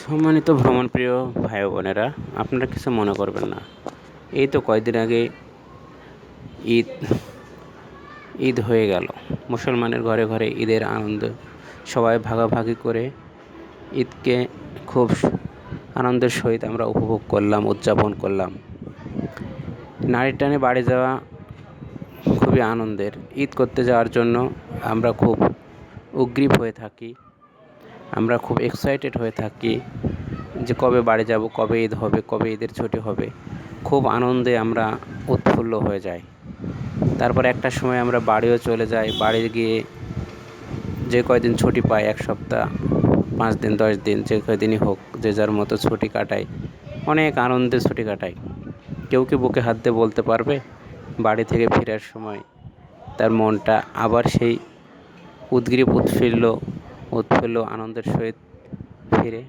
সম্মানিত ভ্রমণপ্রিয় ভাই বোনেরা, আপনারা কিছু মনে করবেন না। এই তো কয়দিন আগে ঈদ ঈদ হয়ে গেল। মুসলমানের ঘরে ঘরে ঈদের আনন্দ সবাই ভাগাভাগি করে ঈদকে খুব আনন্দের সহিত আমরা উপভোগ করলাম, উদযাপন করলাম। নারীর টানে বাড়ি যাওয়া খুবই আনন্দের। ঈদ করতে যাওয়ার জন্য আমরা খুব উগ্রীব হয়ে থাকি। আমরা খুব এক্সাইটেড হয়ে থাকি যে কবে বাড়ি যাব, কবে ঈদ হবে, কবে ঈদের ছুটি হবে। খুব আনন্দে আমরা উৎফুল্ল হয়ে যাই। তারপর একটা সময় আমরা বাড়িও চলে যাই। বাড়ি গিয়ে যে কয়দিন ছুটি পাই, এক সপ্তাহ, পাঁচ দিন, দশ দিন, যে কয়দিনই হোক, যে যার মতো ছুটি কাটাই। অনেক আনন্দে ছুটি কাটাই। কেউ কি বুকে হাত দিয়ে বলতে পারবে? বাড়ি থেকে ফেরার সময় তার মনটা আবার সেই উদ্গ্রীব উৎফুল্ল উৎফুল্ল আনন্দের সহিত ফিরে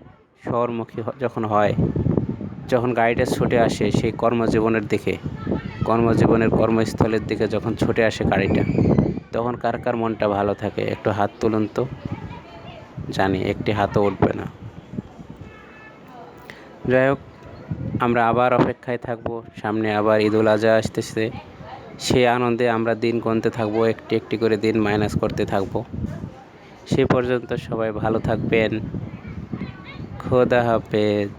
শহরমুখী যখন হয়, যখন গাড়িটা ছুটে আসে সেই কর্মজীবনের দিকে, কর্মজীবনের কর্মস্থলের দিকে যখন ছুটে আসে গাড়িটা, তখন কার কার মনটা ভালো থাকে? একটু হাত তুলুন তো। জানি একটি হাতও উঠবে না। যাই হোক, আমরা আবার অপেক্ষায় থাকব। সামনে আবার ঈদুল আজহা আসতেছে। সেই আনন্দে আমরা দিন গুনতে থাকব, একটি একটি করে দিন মাইনাস করতে থাকব। সে পর্যন্ত সবাই ভালো থাকবেন। খোদা হাফেজ।